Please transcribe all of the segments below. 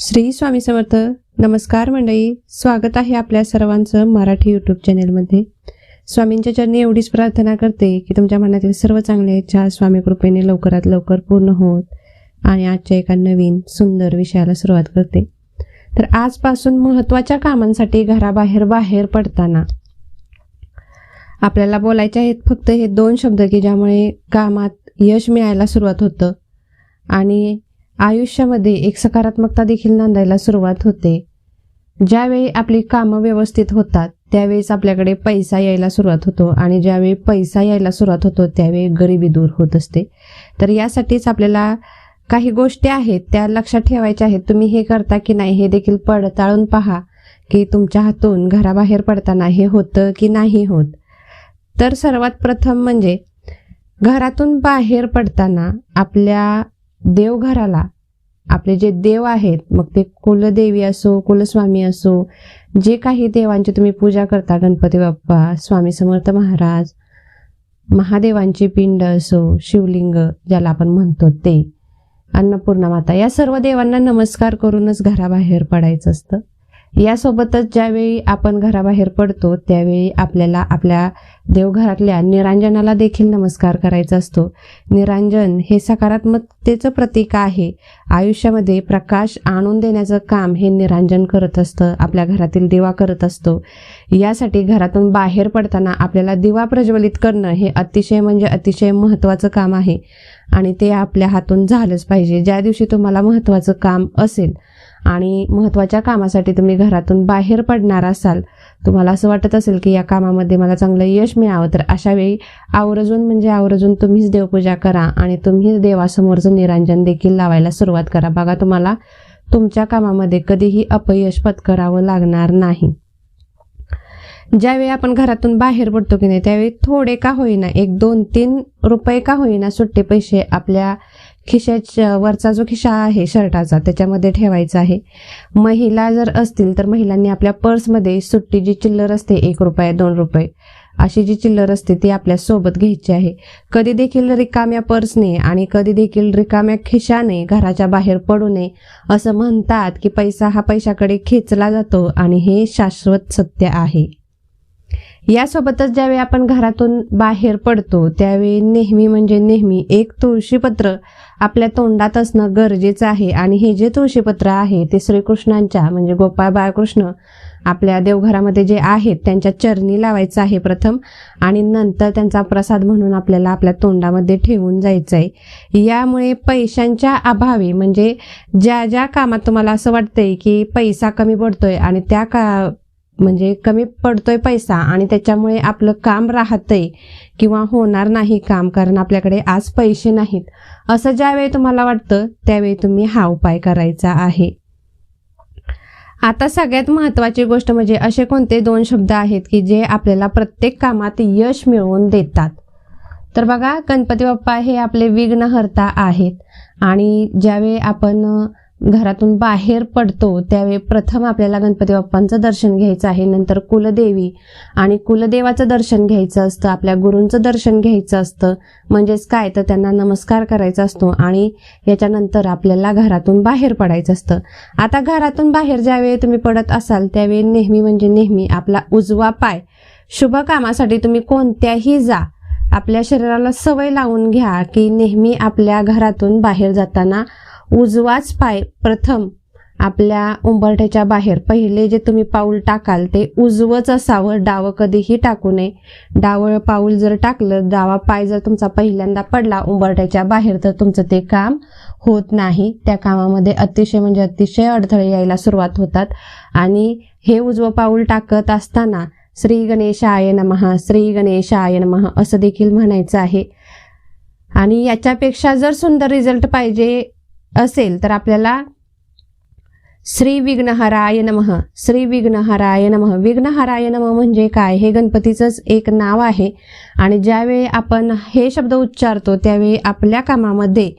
श्री स्वामी समर्थ. नमस्कार मंडळी. स्वागत आहे आपल्या सर्वांचं मराठी यूट्यूब चॅनेलमध्ये स्वामींच्या चरणी एवढीच प्रार्थना करते की तुमच्या मनातील सर्व चांगल्या इच्छा स्वामी कृपेने लवकरात लवकर पूर्ण होत आणि आजच्या एका नवीन सुंदर विषयाला सुरुवात करते. तर आजपासून महत्त्वाच्या कामांसाठी घराबाहेर बाहेर पडताना आपल्याला बोलायचे आहेत फक्त हे दोन शब्द की ज्यामुळे कामात यश मिळायला सुरुवात होतं आणि आयुष्यामध्ये एक सकारात्मकता देखील नांदायला सुरुवात होते. ज्यावेळी आपली कामं व्यवस्थित होतात त्यावेळेस आपल्याकडे पैसा यायला सुरुवात होतो आणि ज्यावेळी पैसा यायला सुरुवात होतो त्यावेळी गरिबी दूर होत असते. तर यासाठीच आपल्याला काही गोष्टी आहेत त्या लक्षात ठेवायच्या आहेत. तुम्ही हे करता की नाही हे देखील पडताळून पहा की तुमच्या हातून घराबाहेर पडताना हे होतं की नाही होत. तर सर्वात प्रथम म्हणजे घरातून बाहेर पडताना आपल्या देवघराला. आपले जे देव आहेत मग ते कुलदेवी असो कुलस्वामी असो जे काही देवांची तुम्ही पूजा करता गणपती बाप्पा स्वामी समर्थ महाराज महादेवांची पिंड असो शिवलिंग ज्याला आपण म्हणतो ते अन्नपूर्णा माता या सर्व देवांना नमस्कार करूनच घराबाहेर पडायचं असतं. यासोबतच ज्यावेळी आपण घराबाहेर पडतो त्यावेळी आपल्याला आपल्या देवघरातल्या निरांजनाला देखील नमस्कार करायचा असतो. निरांजन हे सकारात्मकतेचं प्रतीक आहे. आयुष्यामध्ये प्रकाश आणून देण्याचं काम हे निरांजन करत असतं आपल्या घरातील दिवा करत असतो. यासाठी घरातून बाहेर पडताना आपल्याला दिवा प्रज्वलित करणं हे अतिशय म्हणजे अतिशय महत्त्वाचं काम आहे. आणि ते आपल्या हातून झालंच पाहिजे. ज्या दिवशी तुम्हाला महत्त्वाचं काम असेल आणि महत्त्वाच्या कामासाठी तुम्ही घरातून बाहेर पडणार असाल तुम्हाला असं वाटत असेल की या कामामध्ये मला चांगलं यश मिळावं तर अशा वेळी आवर्जून म्हणजे आवर्जून तुम्हीच देवपूजा करा आणि तुम्हीच देवासमोरचं निरांजन देखील लावायला सुरुवात करा. बघा तुम्हाला तुमच्या कामामध्ये कधीही अपयश पत्करावं लागणार नाही. ज्यावेळी आपण घरातून बाहेर पडतो की नाही त्यावेळी थोडे का होईना एक दोन तीन रुपये का होईना सुट्टे पैसे आपल्या खिशाच्या वरचा जो खिशा आहे शर्टाचा त्याच्यामध्ये ठेवायचा आहे. महिला जर असतील तर महिलांनी आपल्या पर्समध्ये सुट्टी जी चिल्लर असते एक रुपये दोन रुपये अशी जी चिल्लर असते ती आपल्यासोबत घ्यायची आहे. कधी देखील रिकाम्या पर्सने आणि कधी देखील रिकाम्या खिशाने घराच्या बाहेर पडू नये असं म्हणतात की पैसा हा पैशाकडे खेचला जातो आणि हे शाश्वत सत्य आहे. यासोबतच ज्यावेळी आपण घरातून बाहेर पडतो त्यावेळी नेहमी म्हणजे नेहमी एक तुळशीपत्र आपल्या तोंडात असणं गरजेचं आहे. आणि हे जे तुळशीपत्र आहे ते श्रीकृष्णांच्या म्हणजे गोपाळ बाळकृष्ण आपल्या देवघरामध्ये जे आहेत त्यांच्या चरणी लावायचं आहे प्रथम. आणि नंतर त्यांचा प्रसाद म्हणून आपल्याला आपल्या तोंडामध्ये ठेवून जायचं आहे यामुळे पैशांच्या अभावी म्हणजे ज्या ज्या कामात तुम्हाला असं वाटतंय की पैसा कमी पडतोय आणि त्या का म्हणजे कमी पडतोय पैसा आणि त्याच्यामुळे आपलं काम राहतंय किंवा होणार नाही काम कारण आपल्याकडे आज पैसे नाहीत. असं ज्यावेळी तुम्हाला वाटतं त्यावेळी तुम्ही हा उपाय करायचा आहे. आता सगळ्यात महत्त्वाची गोष्ट म्हणजे असे कोणते दोन शब्द आहेत की जे आपल्याला प्रत्येक कामात यश मिळवून देतात. तर बघा गणपती बाप्पा हे आपले विघ्नहर्ता आहेत आणि ज्यावेळी आपण घरातून बाहेर पडतो त्यावेळी प्रथम आपल्याला गणपती बाप्पांचं दर्शन घ्यायचं आहे. नंतर कुलदेवी आणि कुलदेवाचं दर्शन घ्यायचं असतं आपल्या गुरूंचं दर्शन घ्यायचं असतं. म्हणजेच काय? तर त्यांना नमस्कार करायचा असतो आणि याच्यानंतर आपल्याला घरातून बाहेर पडायचं असतं. आता घरातून बाहेर ज्यावेळी तुम्ही पडत असाल त्यावेळी नेहमी म्हणजे नेहमी आपला उजवा पाय. शुभ कामासाठी तुम्ही कोणत्याही जा. आपल्या शरीराला सवय लावून घ्या की नेहमी आपल्या घरातून बाहेर जाताना उजवाच पाय. प्रथम आपल्या उंबरठ्याच्या बाहेर. पहिले जे तुम्ही पाऊल टाकाल ते उजवंच असावं. डावं कधीही टाकू नये. डावं पाऊल जर टाकलं डावा पाय जर तुमचा पहिल्यांदा पडला उंबरठ्याच्या बाहेर तर तुमचं ते काम होत नाही. त्या कामामध्ये अतिशय म्हणजे अतिशय अडथळे यायला सुरुवात होतात. आणि हे उजवं पाऊल टाकत असताना श्री गणेशाय नमः श्री गणेशाय नमः असं देखील म्हणायचं आहे. आणि याच्यापेक्षा जर सुंदर रिझल्ट पाहिजे असेल तर आपल्याला श्री विघ्नहराय नमः श्री विघ्नहराय नमः. विघ्नहराय नमः म्हणजे काय? हे गणपतीचंच एक नाव आहे. आणि ज्यावेळी आपण हे शब्द उच्चारतो त्यावेळी आपल्या कामामध्ये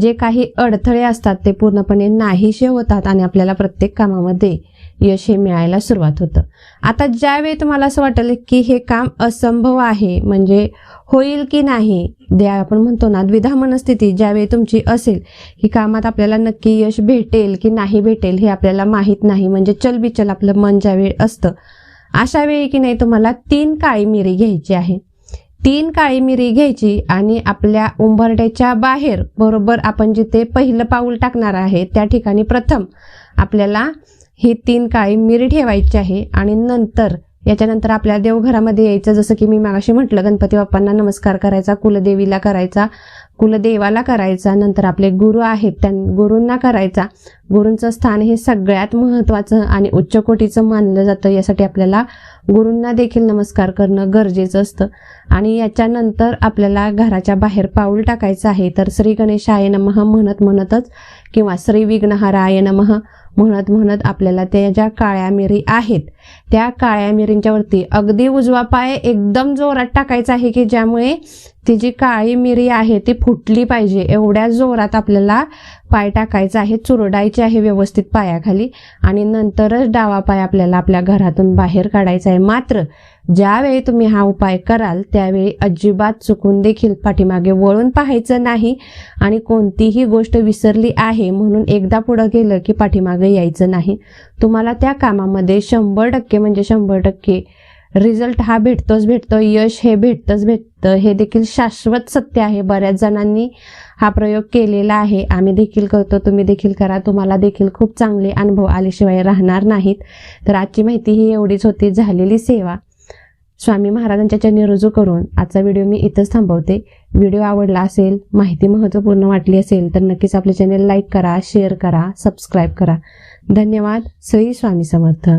जे काही अडथळे असतात ते पूर्णपणे नाहीसे होतात आणि आपल्याला प्रत्येक कामामध्ये यश हे मिळायला सुरुवात होतं. आता ज्यावेळी तुम्हाला असं वाटेल की हे काम असंभव आहे म्हणजे होईल की नाही द्या आपण म्हणतो ना द्विधा मनस्थिती ज्यावेळी तुमची असेल की कामात आपल्याला नक्की यश भेटेल की नाही भेटेल हे आपल्याला माहीत नाही. म्हणजे चलबिचल आपलं मन ज्यावेळी असतं अशा वेळी की नाही तुम्हाला तीन काळी मिरी घ्यायची आहे. तीन काळी मिरी घ्यायची आणि आपल्या उंबरड्याच्या बाहेर बरोबर आपण जिथे पहिलं पाऊल टाकणार आहे त्या ठिकाणी प्रथम आपल्याला ही तीन काळी मिरी ठेवायची आहे आणि नंतर याच्यानंतर आपल्या देवघरामध्ये यायचं जसं की मी मागाशी म्हटलं गणपती बाप्पांना नमस्कार करायचा कुलदेवीला करायचा कुलदेवाला करायचा नंतर आपले गुरु आहेत त्या गुरूंना करायचा. गुरूंचं स्थान हे सगळ्यात महत्त्वाचं आणि उच्च कोटीचं मानलं जातं. यासाठी आपल्याला गुरूंना देखील नमस्कार करणं गरजेचं असतं. आणि याच्यानंतर आपल्याला घराच्या बाहेर पाऊल टाकायचं आहे. तर श्री गणेशाय नमः म्हणत म्हणतच किंवा श्री विघ्नहाराय नमः म्हणत म्हणत आपल्याला त्या ज्या काळ्या मिरी आहेत त्या काळ्या मिरींच्या वरती अगदी उजवा पाय एकदम जोरात टाकायचा आहे की ज्यामुळे ती जी काळी मिरी आहे ती फुटली पाहिजे. एवढ्या जोरात आपल्याला पाय टाकायचा आहे. चुरडायची आहे व्यवस्थित पायाखाली आणि नंतरच डावा पाय आपल्याला आपल्या घरातून बाहेर काढायचा आहे. मात्र ज्यावेळी तुम्ही हा उपाय कराल त्यावेळी अजिबात चुकून देखील पाठीमागे वळून पाहायचं नाही आणि कोणतीही गोष्ट विसरली आहे म्हणून एकदा पुढं गेलं की पाठीमागे यायचं नाही. तुम्हाला त्या कामामध्ये शंभर टक्के म्हणजे शंभर टक्के रिझल्ट हा भेटतोच भेटतो यश हे भेटतंच भेटतं हे देखील शाश्वत सत्य आहे. बऱ्याच जणांनी हा प्रयोग केलेला आहे. आम्ही देखील करतो तुम्ही देखील करा. तुम्हाला देखील खूप चांगले अनुभव आल्याशिवाय राहणार नाहीत. तर आजची माहिती ही एवढीच होती. झालेली सेवा. स्वामी महाराजांच्या चरणी रुजू करून आजचा व्हिडिओ मी इथंच थांबवते. व्हिडिओ आवडला असेल माहिती महत्त्वपूर्ण वाटली असेल तर नक्कीच आपले चॅनेल लाईक करा शेअर करा सबस्क्राईब करा. धन्यवाद. श्री स्वामी समर्थ.